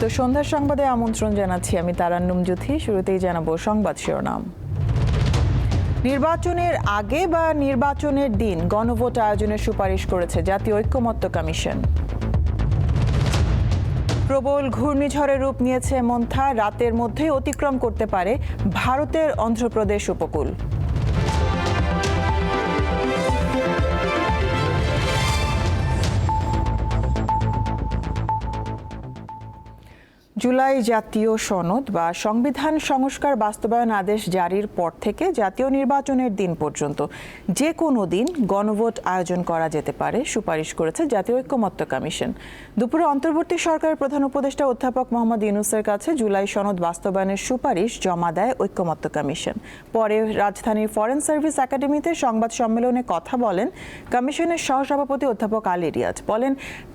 তো সন্ধ্যার সংবাদে আমন্ত্রণ জানাচ্ছি আমি তারান্নুম জুথি শুরুতেই জানাব সংবাদ শিরোনাম। নির্বাচনের আগে বা নির্বাচনের দিন গণভোট আয়োজনের সুপারিশ করেছে জাতীয় ঐক্যমত্য কমিশন। প্রবল ঘূর্ণিঝড়ের রূপ নিয়েছে মন্থা রাতের মধ্যেই অতিক্রম করতে পারে ভারতের অন্ধ্রপ্রদেশ উপকূল। জুলাই জাতীয় সনদ বা সংবিধান সংস্কার বাস্তবায়ন আদেশ জারির পর থেকে জাতীয় নির্বাচনের দিন পর্যন্ত যে কোনো দিন গণভোট আয়োজন করা যেতে পারে, সুপারিশ করেছে জাতীয় ঐক্যমত্য কমিশন। দুপুরে অন্তর্বর্তী সরকারের প্রধান উপদেষ্টা অধ্যাপক মোহাম্মদ ইউনুসের কাছে জুলাই সনদ বাস্তবায়নের সুপারিশ জমা দেয় ঐক্যমত্য কমিশন। পরে রাজধানীর ফরেন সার্ভিস একাডেমিতে সংবাদ সম্মেলনে কথা বলেন কমিশনের সহসভাপতি অধ্যাপক আলী রিয়াজ। বলেন,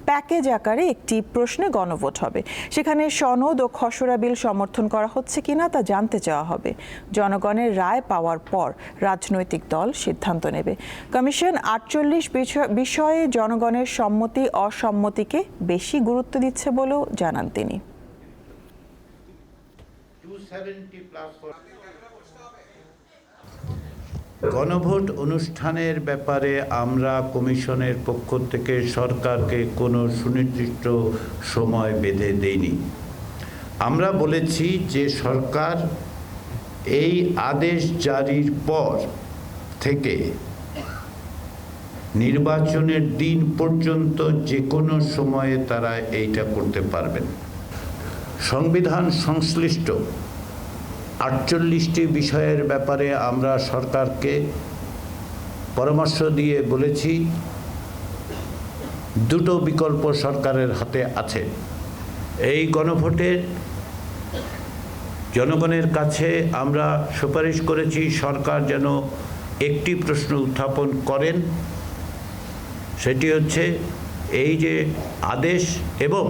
প্যাকেজ আকারে একটি প্রশ্নে গণভোট হবে। সেখানে সনদ ও খসড়া বিল সমর্থন করা হচ্ছে কিনা তা জানতে চাওয়া হবে। জনগণের রায় পাওয়ার পর রাজনৈতিক দল সিদ্ধান্ত নেবে। কমিশন আটচল্লিশ বিষয়ে জনগণের সম্মতি, অসম্মতিকে বেশি গুরুত্ব দিচ্ছে বলেও জানান তিনি। 270 plus for গণভোট অনুষ্ঠানের ব্যাপারে আমরা কমিশনের পক্ষ থেকে সরকারকে কোনো সুনির্দিষ্ট সময় বেঁধে দেইনি। আমরা বলেছি যে সরকার এই আদেশ জারির পর থেকে নির্বাচনের দিন পর্যন্ত যে কোনো সময়ে তারা এইটা করতে পারবেন। সংবিধান সংশ্লিষ্ট আটচল্লিশটি বিষয়ের ব্যাপারে আমরা সরকারকে পরামর্শ দিয়ে বলেছি, দুটো বিকল্প সরকারের হাতে আছে। এই গণভোটের জনগণের কাছে আমরা সুপারিশ করেছি, সরকার যেন একটি প্রশ্ন উত্থাপন করেন। সেটি হচ্ছে এই যে আদেশ এবং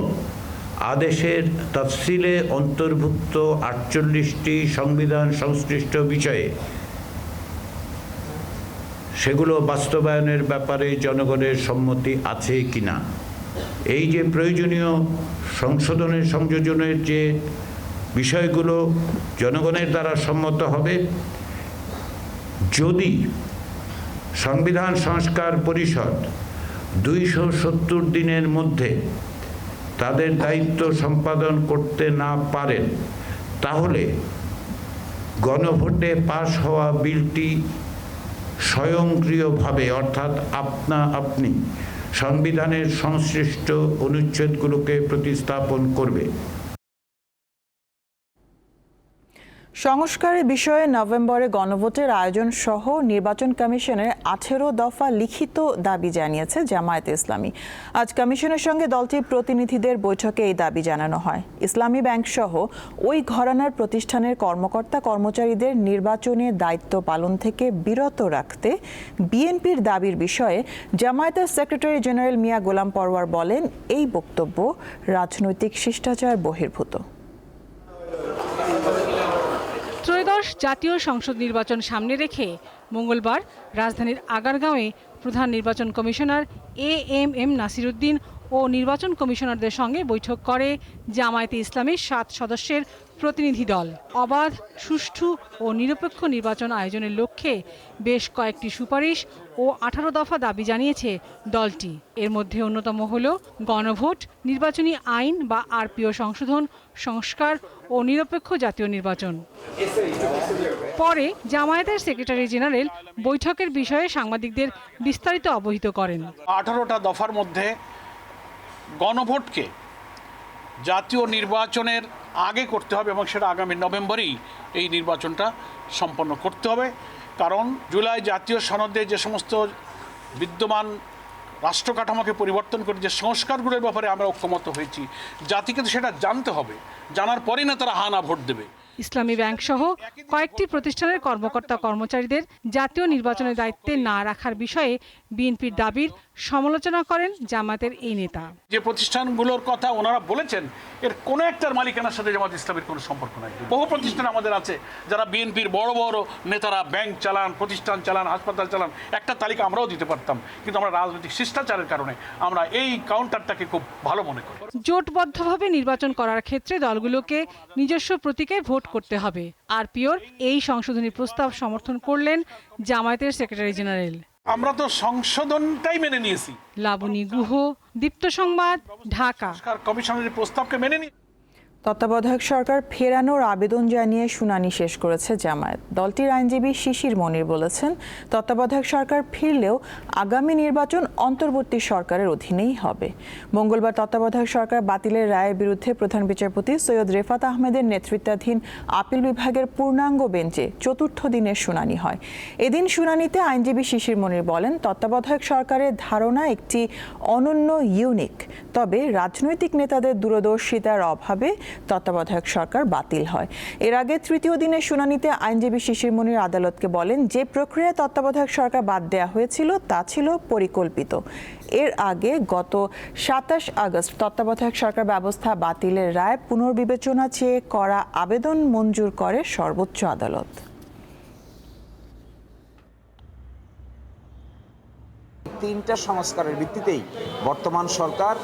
আদেশের তফসিলে অন্তর্ভুক্ত আটচল্লিশটি সংবিধান সংশ্লিষ্ট বিষয়ে সেগুলো বাস্তবায়নের ব্যাপারে জনগণের সম্মতি আছে কিনা। এই যে প্রয়োজনীয় সংশোধনের, সংযোজনের যে বিষয়গুলো জনগণের দ্বারা সম্মত হবে। যদি সংবিধান সংস্কার পরিষদ দুইশো সত্তর দিনের মধ্যে তাদের দায়িত্ব সম্পাদন করতে না পারেন, তাহলে গণভোটে পাশ হওয়া বিলটি স্বয়ংক্রিয়ভাবে, অর্থাৎ আপনা আপনি সংবিধানের সংশ্লিষ্ট অনুচ্ছেদগুলোকে প্রতিস্থাপন করবে। সংস্কারের বিষয়ে নভেম্বরে গণভোটের আয়োজন সহ নির্বাচন কমিশনের আঠেরো দফা লিখিত দাবি জানিয়েছে জামায়াতে ইসলামী। আজ কমিশনের সঙ্গে দলটির প্রতিনিধিদের বৈঠকে এই দাবি জানানো হয়। ইসলামী ব্যাংক সহ ওই ঘরানার প্রতিষ্ঠানের কর্মকর্তা কর্মচারীদের নির্বাচনে দায়িত্ব পালন থেকে বিরত রাখতে বিএনপির দাবির বিষয়ে জামায়াতের সেক্রেটারি জেনারেল মিয়া গোলাম পরওয়ার বলেন, এই বক্তব্য রাজনৈতিক শিষ্টাচার বহির্ভূত। ত্রয়োদশ জাতীয় সংসদ নির্বাচন সামনে রেখে মঙ্গলবার রাজধানীর আগারগাঁওয়ে প্রধান নির্বাচন commissioner A M M Nasiruddin ও নির্বাচন কমিশনারদের সঙ্গে বৈঠক করে জামায়াতে ইসলামের সাত সদস্যের প্রতিনিধি দল। অবাধ, সুষ্ঠু ও নিরপেক্ষ নির্বাচন আয়োজনের লক্ষ্যে বেশ কয়েকটি সুপারিশ ও আঠারো দফা দাবি জানিয়েছে দলটি। এর মধ্যে অন্যতম হল গণভোট, নির্বাচনী আইন বা আরপিও সংশোধন, সংস্কার ও নিরপেক্ষ জাতীয় নির্বাচন। পরে জামায়াতের সেক্রেটারি জেনারেল বৈঠকের বিষয়ে সাংবাদিকদের বিস্তারিত অবহিত করেন। আঠারোটা দফার মধ্যে গণভোটকে জাতীয় নির্বাচনের আগে করতে হবে এবং সেটা আগামী নভেম্বরেই এই নির্বাচনটা সম্পন্ন করতে হবে। কারণ জুলাই জাতীয় সনদে যে সমস্ত বিদ্যমান রাষ্ট্র কাঠামোকে পরিবর্তন করে যে সংস্কারগুলোর ব্যাপারে আমরা ঐক্যমত হয়েছি, জাতিকে তো সেটা জানতে হবে। জানার পরেই না তারা হা না ভোট দেবে। ইসলামী ব্যাংক সহ কয়েকটি প্রতিষ্ঠানের কর্মকর্তা কর্মচারীদের জাতীয় নির্বাচনের দায়িত্বে না রাখার বিষয়ে বিএনপির দাবির সমালোচনা করেন জামাতের এই নেতা। যে প্রতিষ্ঠানগুলোর কথা ওনারা বলেছেন এর কোনো একটার মালিকানার সাথে জামাত ইসলামের কোনো সম্পর্ক নাই। বহু প্রতিষ্ঠান আমাদের আছে যারা বিএনপির বড় বড় নেতারা ব্যাংক চালান প্রতিষ্ঠান চালান হাসপাতাল চালান একটা তালিকা আমরাও দিতে পারতাম। কিন্তু আমরা রাজনৈতিক শিষ্টাচারের কারণে আমরা এই কাউন্টারটাকে খুব ভালো মনে করি। জোটবদ্ধভাবে নির্বাচন করার ক্ষেত্রে দলগুলোকে নিজস্ব প্রতীকে ভোট করতে হবে। আর পিওর এই সংশোধনী প্রস্তাব সমর্থন করলেন জামায়াতের সেক্রেটারি জেনারেল। আমরা তো সংশোধনটাই মেনে নিয়েছি। লাবণী গুহ দীপ্ত সংবাদ ঢাকা। কমিশনের প্রস্তাবকে মেনে নিই তত্ত্বাবধায়ক সরকার ফেরানোর আবেদন জানিয়ে শুনানি শেষ করেছে জামায়াত। দলটির আইনজীবী শিশির মনির বলেছেন, তত্ত্বাবধায়ক সরকার ফিরলেও আগামী নির্বাচন অন্তর্বর্তী সরকারের অধীনেই হবে। মঙ্গলবার তত্ত্বাবধায়ক সরকার বাতিলের রায়ের বিরুদ্ধে প্রধান বিচারপতি সৈয়দ রেফাত আহমেদের নেতৃত্বাধীন আপিল বিভাগের পূর্ণাঙ্গ বেঞ্চে চতুর্থ দিনের শুনানি হয়। এদিন শুনানিতে আইনজীবী শিশির মনির বলেন, তত্ত্বাবধায়ক সরকারের ধারণা একটি অনন্য ইউনিক, তবে রাজনৈতিক নেতাদের দূরদর্শিতার অভাবে তত্ত্বাবধায়ক সরকার বাতিল হয়। এর আগে তৃতীয় দিনের শুনানিতে আইনজীবী শিশির মনির আদালতকে বলেন, যে প্রক্রিয়ায় তত্ত্বাবধায়ক সরকার বাদ দেওয়া হয়েছিল, তা ছিল পরিকল্পিত। এর আগে গত সাতাশ আগস্ট তত্ত্বাবধায়ক সরকার ব্যবস্থা বাতিলের রায় পুনর্বিবেচনা চেয়ে করা আবেদন মঞ্জুর করে সর্বোচ্চ আদালত। তিনটা সংস্কারের ভিত্তিতেই বর্তমান সরকার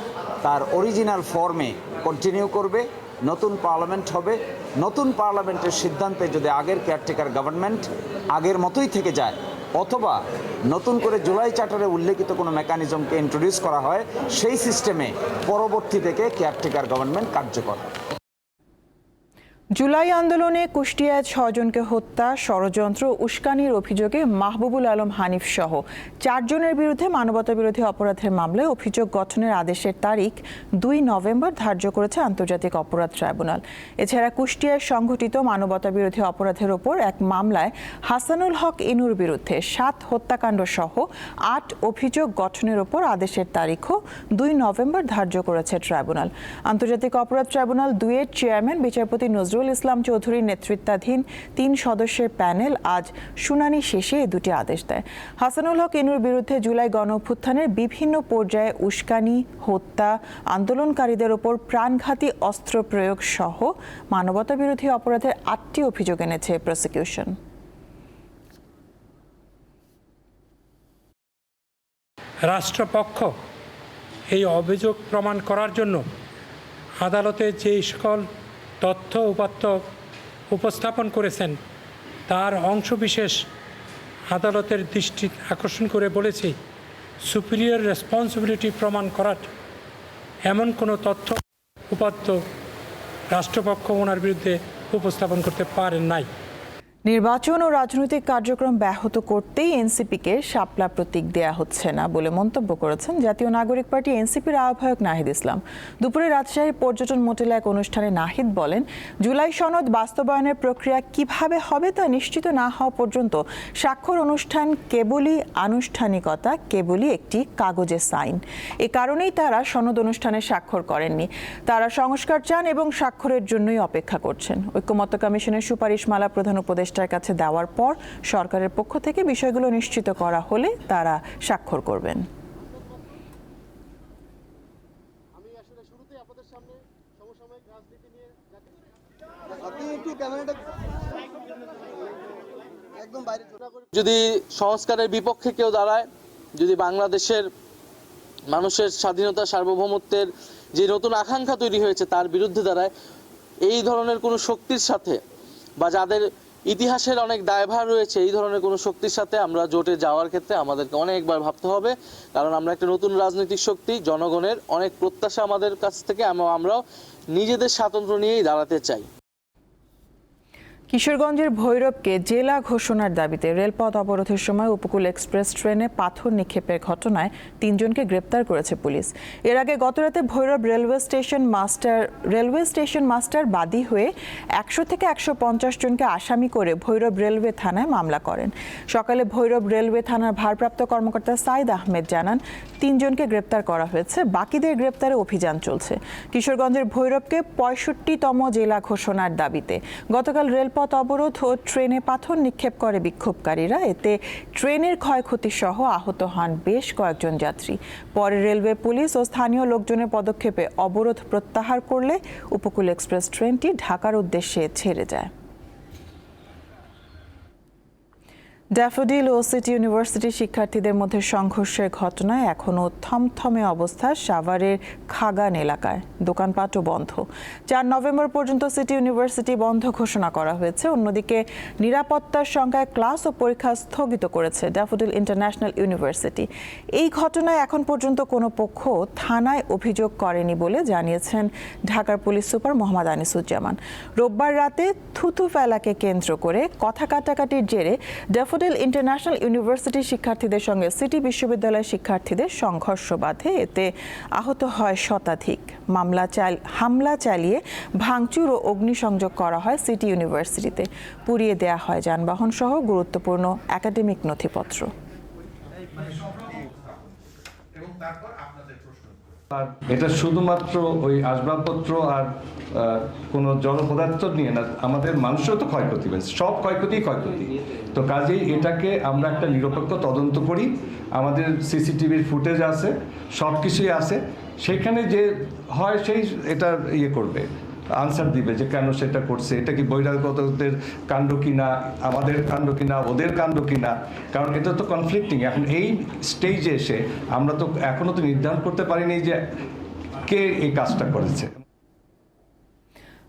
তার অরিজিনাল ফর্মে কন্টিনিউ করবে। নতুন পার্লামেন্ট হবে। নতুন পার্লামেন্টের সিদ্ধান্তে যদি আগের কেয়ারটেকার গভর্নমেন্ট আগের মতোই থেকে যায়, অথবা নতুন করে জুলাই চার্টারে উল্লেখিত কোনো মেকানিজমকে ইন্ট্রোডিউস করা হয়, সেই সিস্টেমে পরবর্তী থেকে কেয়ারটেকার গভর্নমেন্ট কার্যকর জুলাই আন্দোলনে কুষ্টিয়ায় ছজনকে হত্যা, ষড়যন্ত্র, উস্কানির অভিযোগে মাহবুবুল আলম হানিফ সহ চারজনের বিরুদ্ধে মানবতা বিরোধী অপরাধের মামলায় অভিযোগ গঠনের আদেশের তারিখ দুই নভেম্বর ধার্য করেছে আন্তর্জাতিক অপরাধ ট্রাইব্যুনাল। এছাড়া কুষ্টিয়ায় সংঘটিত মানবতা বিরোধী অপরাধের ওপর এক মামলায় হাসানুল হক ইনুর বিরুদ্ধে সাত হত্যাকাণ্ড সহ আট অভিযোগ গঠনের ওপর আদেশের তারিখও দুই নভেম্বর ধার্য করেছে ট্রাইব্যুনাল। আন্তর্জাতিক অপরাধ ট্রাইব্যুনাল দুইয়ের চেয়ারম্যান বিচারপতি নজরুল ইসলাম চৌধুরীর নেতৃত্বাধীন তিন সদস্যের প্যানেল আজ শুনানি শেষে এ দুটি আদেশ দেয়। হাসানুল হক ইনুর বিরুদ্ধে জুলাই গণ অভ্যুত্থানের বিভিন্ন পর্যায়ে উস্কানি, হত্যা, আন্দোলনকারীদের ওপর প্রাণঘাতী অস্ত্র প্রয়োগ সহ মানবতা বিরোধী অপরাধের আটটি অভিযোগ এনেছে প্রসিকিউশন। রাষ্ট্রপক্ষ এই অভিযোগ প্রমাণ করার জন্য আদালতে যে সকল তথ্য উপাত্ত উপস্থাপন করেছেন। তার অংশবিশেষ আদালতের দৃষ্টি আকর্ষণ করে বলেছি, সুপিরিয়র রেসপন্সিবিলিটি প্রমাণ করার এমন কোনো তথ্য উপাত্ত রাষ্ট্রপক্ষ ওনার বিরুদ্ধে উপস্থাপন করতে পারেন নাই। নির্বাচন ও রাজনৈতিক কার্যক্রম ব্যাহত করতেই এনসিপিকে শাপলা প্রতীক দেয়া হচ্ছে না বলে মন্তব্য করেছেন জাতীয় নাগরিক পার্টি এনসিপির আহ্বায়ক নাহিদ ইসলাম। দুপুরে রাজশাহীর পর্যটন মোটেলে এক অনুষ্ঠানে নাহিদ বলেন, জুলাই সনদ বাস্তবায়নের প্রক্রিয়া কীভাবে হবে তা নিশ্চিত না হওয়া পর্যন্ত স্বাক্ষর অনুষ্ঠান কেবলই আনুষ্ঠানিকতা, কেবলই একটি কাগজে সাইন। এ কারণেই তারা সনদ অনুষ্ঠানে স্বাক্ষর করেননি। তারা সংস্কার চান এবং স্বাক্ষরের জন্যই অপেক্ষা করছেন। ঐক্যমত্য কমিশনের সুপারিশমালা প্রধান উপদেষ্টার কাছে দেওয়ার পর সরকারের পক্ষ থেকে বিষয়গুলো নিশ্চিত করা হলে তারা স্বাক্ষর করবেন। যদি সংস্কারের বিপক্ষে কেউ দাঁড়ায়, যদি বাংলাদেশের মানুষের স্বাধীনতা, সার্বভৌমত্বের যে নতুন আকাঙ্ক্ষা তৈরি হয়েছে তার বিরুদ্ধে দাঁড়ায়, এই ধরনের কোনো শক্তির সাথে বা যাদের ইতিহাসের অনেক দায়ভার রয়েছে, এই ধরনের কোনো শক্তির সাথে আমরা জোটে যাওয়ার ক্ষেত্রে আমাদেরকে অনেকবার ভাবতে হবে। কারণ আমরা একটা নতুন রাজনৈতিক শক্তি, জনগণের অনেক প্রত্যাশা আমাদের কাছ থেকে আমরা- আমরাও নিজেদের স্বাতন্ত্র্য নিয়েই দাঁড়াতে চাই। কিশোরগঞ্জের ভৈরবকে জেলা ঘোষণার দাবিতে রেলপথ অবরোধের সময় উপকূল এক্সপ্রেস ট্রেনে পাথর নিক্ষেপের ঘটনায় তিনজনকে গ্রেপ্তার করেছে পুলিশ। এর আগে গতরাতে Bhairab railway station master, railway station master বাদী হয়ে একশো থেকে একশো পঞ্চাশ জনকে আসামি করে ভৈরব রেলওয়ে থানায় মামলা করেন। সকালে ভৈরব রেলওয়ে থানার ভারপ্রাপ্ত কর্মকর্তা সাইদ আহমেদ জানান, তিনজনকে গ্রেপ্তার করা হয়েছে, বাকিদের গ্রেপ্তারে অভিযান চলছে। কিশোরগঞ্জের ভৈরবকে পঁয়ষট্টিতম জেলা ঘোষণার দাবিতে গতকাল রেলপথ অবরোধ ও ট্রেনে পাথর নিক্ষেপ করে বিক্ষোভকারীরা। এতে ট্রেনের ক্ষয়ক্ষতি সহ আহত হন বেশ কয়েকজন যাত্রী। পরে রেলওয়ে পুলিশ ও স্থানীয় লোকজনের পদক্ষেপে অবরোধ প্রত্যাহার করলে উপকূল এক্সপ্রেস ট্রেনটি ঢাকার উদ্দেশ্যে ছেড়ে যায়। ড্যাফোডিল ও সিটি ইউনিভার্সিটির শিক্ষার্থীদের মধ্যে সংঘর্ষের ঘটনায় এখনও থমথমে অবস্থা সাভারের খাগান এলাকায়। দোকানপাটও বন্ধ। চার নভেম্বর পর্যন্ত সিটি ইউনিভার্সিটি বন্ধ ঘোষণা করা হয়েছে। অন্যদিকে নিরাপত্তার সংখ্যায় ক্লাস ও পরীক্ষা স্থগিত করেছে ড্যাফোডিল ইন্টারন্যাশনাল ইউনিভার্সিটি। এই ঘটনায় এখন পর্যন্ত কোনো পক্ষ থানায় অভিযোগ করেনি বলে জানিয়েছেন ঢাকার পুলিশ সুপার মোহাম্মদ আনিসুজ্জামান। রোববার রাতে থুতু ফেলাকে কেন্দ্র করে কথা কাটাকাটির জেরে ড্যাফোডিল ইন্টারন্যাশনাল ইউনিভার্সিটির শিক্ষার্থীদের সঙ্গে সিটি বিশ্ববিদ্যালয়ের শিক্ষার্থীদের সংঘর্ষ বাধে। এতে আহত হয় শতাধিক। মামলা চাল হামলা চালিয়ে ভাঙচুর ও অগ্নিসংযোগ করা হয় সিটি ইউনিভার্সিটিতে। পুড়িয়ে দেয়া হয় যানবাহন সহ গুরুত্বপূর্ণ একাডেমিক নথিপত্র। আর এটা শুধুমাত্র ওই আসবাবপত্র আর কোনো জড় পদার্থ নিয়ে না, আমাদের মানুষও তো ক্ষয়ক্ষতি হয়েছে। সব ক্ষয়ক্ষতি ক্ষয়ক্ষতি। তো কাজেই এটাকে আমরা একটা নিরপেক্ষ তদন্ত করি। আমাদের সিসিটিভির ফুটেজ আছে সব কিছুই আছে। সেখানে যে হয় সেই, এটা ইয়ে করবে। আনসার দিবে যে কেন সেটা করছে। এটা কি বৈরাগতদের কাণ্ড কিনা, আমাদের কাণ্ড কিনা, ওদের কাণ্ড কিনা? কারণ এটা তো কনফ্লিক্টিং এখন এই স্টেজে এসে আমরা তো এখনও তো নির্ধারণ করতে পারিনি যে কে এই কাজটা করেছে।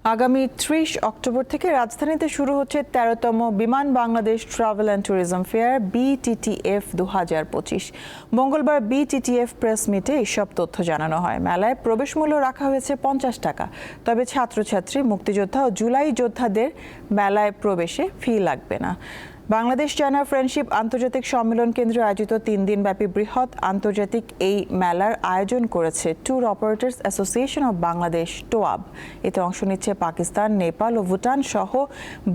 আগামী ত্রিশ অক্টোবর থেকে রাজধানীতে শুরু হচ্ছে তেরোতম Biman Bangladesh travel and tourism fair BTTF দু হাজার পঁচিশ। মঙ্গলবার বিটিটিএফ প্রেস মিটে এইসব তথ্য জানানো হয়। মেলায় প্রবেশ মূল্য রাখা হয়েছে পঞ্চাশ টাকা। তবে ছাত্রছাত্রী, মুক্তিযোদ্ধা ও জুলাই যোদ্ধাদের মেলায় প্রবেশে ফি লাগবে না। বাংলাদেশ চায়না ফ্রেন্ডশিপ আন্তর্জাতিক সম্মেলন কেন্দ্রে আয়োজিত তিন দিনব্যাপী বৃহৎ আন্তর্জাতিক এই মেলার আয়োজন করেছে tour operators association of Bangladesh TOAB এতে অংশ নিচ্ছে পাকিস্তান, নেপাল ও ভুটান সহ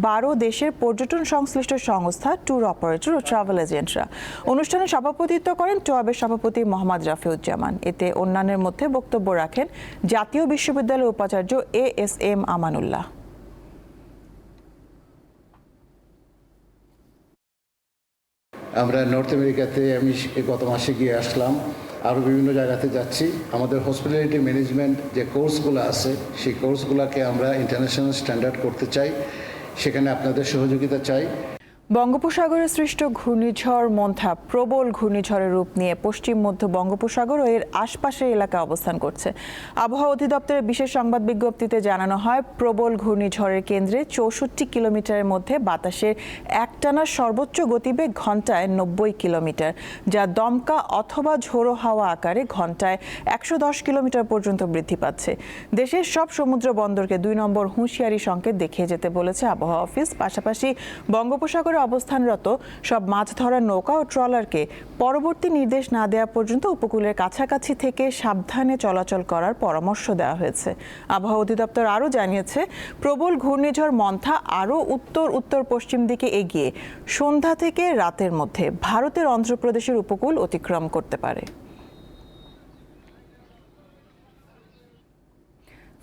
বারো দেশের পর্যটন সংশ্লিষ্ট সংস্থা ট্যুর অপারেটর ও ট্রাভেল এজেন্টরা অনুষ্ঠানে সভাপতিত্ব করেন টোয়াবের সভাপতি মোহাম্মদ রাফিউজ্জামান। এতে অন্যান্যের মধ্যে বক্তব্য রাখেন জাতীয় বিশ্ববিদ্যালয়ের উপাচার্য এ এস এম আমানুল্লাহ। আমরা নর্থ আমেরিকাতে আমি গত মাসে গিয়ে আসলাম। আরও বিভিন্ন জায়গাতে যাচ্ছি। আমাদের হসপিটালিটি ম্যানেজমেন্ট যে কোর্সগুলো আছে, সেই কোর্সগুলোকে আমরা ইন্টারন্যাশনাল স্ট্যান্ডার্ড করতে চাই। সেখানে আপনাদের সহযোগিতা চাই। বঙ্গোপসাগরে সৃষ্ট ঘূর্ণিঝড় মন্থা প্রবল ঘূর্ণিঝড়ের রূপ নিয়ে পশ্চিম মধ্য বঙ্গোপসাগর ও এর আশপাশের এলাকায় অবস্থান করছে। আবহাওয়া অধিদপ্তরের বিশেষ সংবাদ বিজ্ঞপ্তিতে জানানো হয়, প্রবল ঘূর্ণিঝড়ের কেন্দ্রে চৌষট্টি কিলোমিটারের মধ্যে বাতাসের একটানা সর্বোচ্চ গতিবেগ ঘন্টায় নব্বই কিলোমিটার, যা দমকা অথবা ঝোড়ো হাওয়া আকারে ঘন্টায় একশো দশ কিলোমিটার পর্যন্ত বৃদ্ধি পাচ্ছে। দেশের সব সমুদ্র বন্দরকে দুই নম্বর হুঁশিয়ারি সংকেত দেখিয়ে যেতে বলেছে আবহাওয়া অফিস। পাশাপাশি বঙ্গোপসাগরে অবস্থানরত সব মাছ ধরার নৌকা ও ট্রলারকে পরবর্তী নির্দেশ না দেওয়া পর্যন্ত উপকূলের কাছাকাছি থেকে সাবধানে চলাচল করার পরামর্শ দেওয়া হয়েছে। আবহাওয়া অধিদপ্তর আরও জানিয়েছে, প্রবল ঘূর্ণিঝড় মন্থা আরও উত্তর উত্তর পশ্চিম দিকে এগিয়ে সন্ধ্যা থেকে রাতের মধ্যে ভারতের অন্ধ্রপ্রদেশের উপকূল অতিক্রম করতে পারে।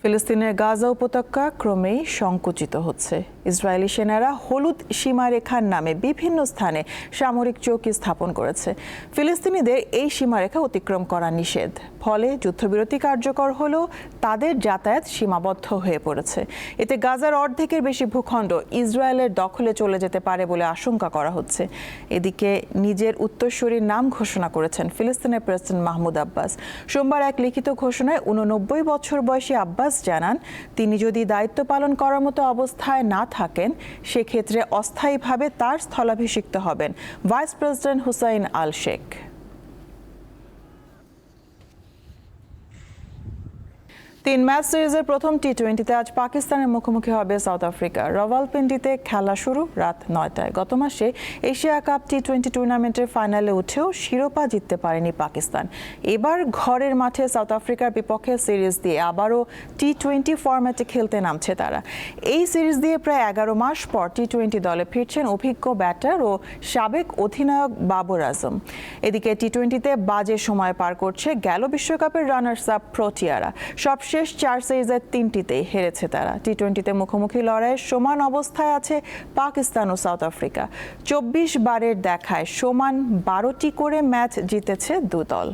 ফিলিস্তিনের গাজা উপত্যকা ক্রমেই সংকুচিত হচ্ছে। ইসরায়েলি সেনারা হলুদ সীমারেখার নামে বিভিন্ন স্থানে সামরিক চৌকি স্থাপন করেছে। ফিলিস্তিনিদের এই সীমারেখা অতিক্রম করা নিষেধ। ফলে যুদ্ধবিরতি কার্যকর হলেও তাদের যাতায়াত সীমাবদ্ধ হয়ে পড়েছে। এতে গাজার অর্ধেকের বেশি ভূখণ্ড ইসরায়েলের দখলে চলে যেতে পারে বলে আশঙ্কা করা হচ্ছে। এদিকে নিজের উত্তরসূরির নাম ঘোষণা করেছেন ফিলিস্তিনের প্রেসিডেন্ট মাহমুদ আব্বাস। সোমবার এক লিখিত ঘোষণায় উননব্বই বছর বয়সী আব্বাস জানান, তিনি যদি দায়িত্ব পালন করার মতো অবস্থায় না থাকেন, সেক্ষেত্রে অস্থায়ীভাবে তার স্থলাভিষিক্ত হবেন। Vice president Hussain Al Sheikh তিন ম্যাচ সিরিজের প্রথম টি টোয়েন্টিতে আজ পাকিস্তানের মুখোমুখি হবে সাউথ আফ্রিকা। রওয়ালপিন্ডিতে খেলা শুরু রাত নয়টায়। গত মাসে এশিয়া কাপ টি টোয়েন্টি টুর্নামেন্টের ফাইনালে উঠেও শিরোপা জিততে পারেনি পাকিস্তান। এবার ঘরের মাঠে সাউথ আফ্রিকার বিপক্ষে সিরিজ দিয়ে আবারও টি টোয়েন্টি ফরম্যাটে খেলতে নামছে তারা। এই সিরিজ দিয়ে প্রায় এগারো মাস পর টি টোয়েন্টি দলে ফিরছেন অভিজ্ঞ ব্যাটার ও সাবেক অধিনায়ক বাবর আজম। এদিকে টি টোয়েন্টিতে বাজে সময় পার করছে গেল বিশ্বকাপের রানার্স আপ প্রোটিয়ারা সবশেষ চার সিরিজের তিনটিতেই হেরেছে তারা। টি টোয়েন্টিতে মুখোমুখি লড়াইয়ের সমান অবস্থায় আছে পাকিস্তান ও সাউথ আফ্রিকা। চব্বিশ বারের দেখায় সমান বারোটি করে ম্যাচ জিতেছে দু দল।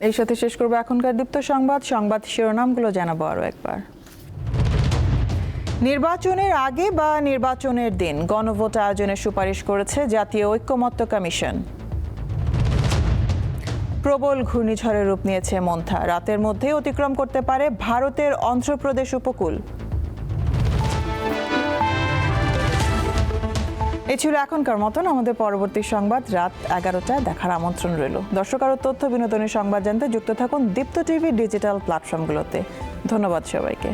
এই সাথে শেষ করব এখনকার দীপ্ত সংবাদ। সংবাদ শিরোনামগুলো জানাব আরও একবার। নির্বাচনের আগে বা নির্বাচনের দিন গণভোট আয়োজনের সুপারিশ করেছে জাতীয় ঐক্যমত্য কমিশন। প্রবল ঘূর্ণিঝড়ের রূপ নিয়েছে মন্থা। রাতের মধ্যেই অতিক্রম করতে পারে ভারতের অন্ধ্রপ্রদেশ উপকূল। এ ছিল এখনকার মতন আমাদের পরবর্তী সংবাদ। রাত এগারোটায় দেখার আমন্ত্রণ রইল। দর্শক আরও তথ্য, বিনোদনের সংবাদ জানতে যুক্ত থাকুন দীপ্ত টিভি ডিজিটাল প্ল্যাটফর্মগুলোতে। ধন্যবাদ সবাইকে।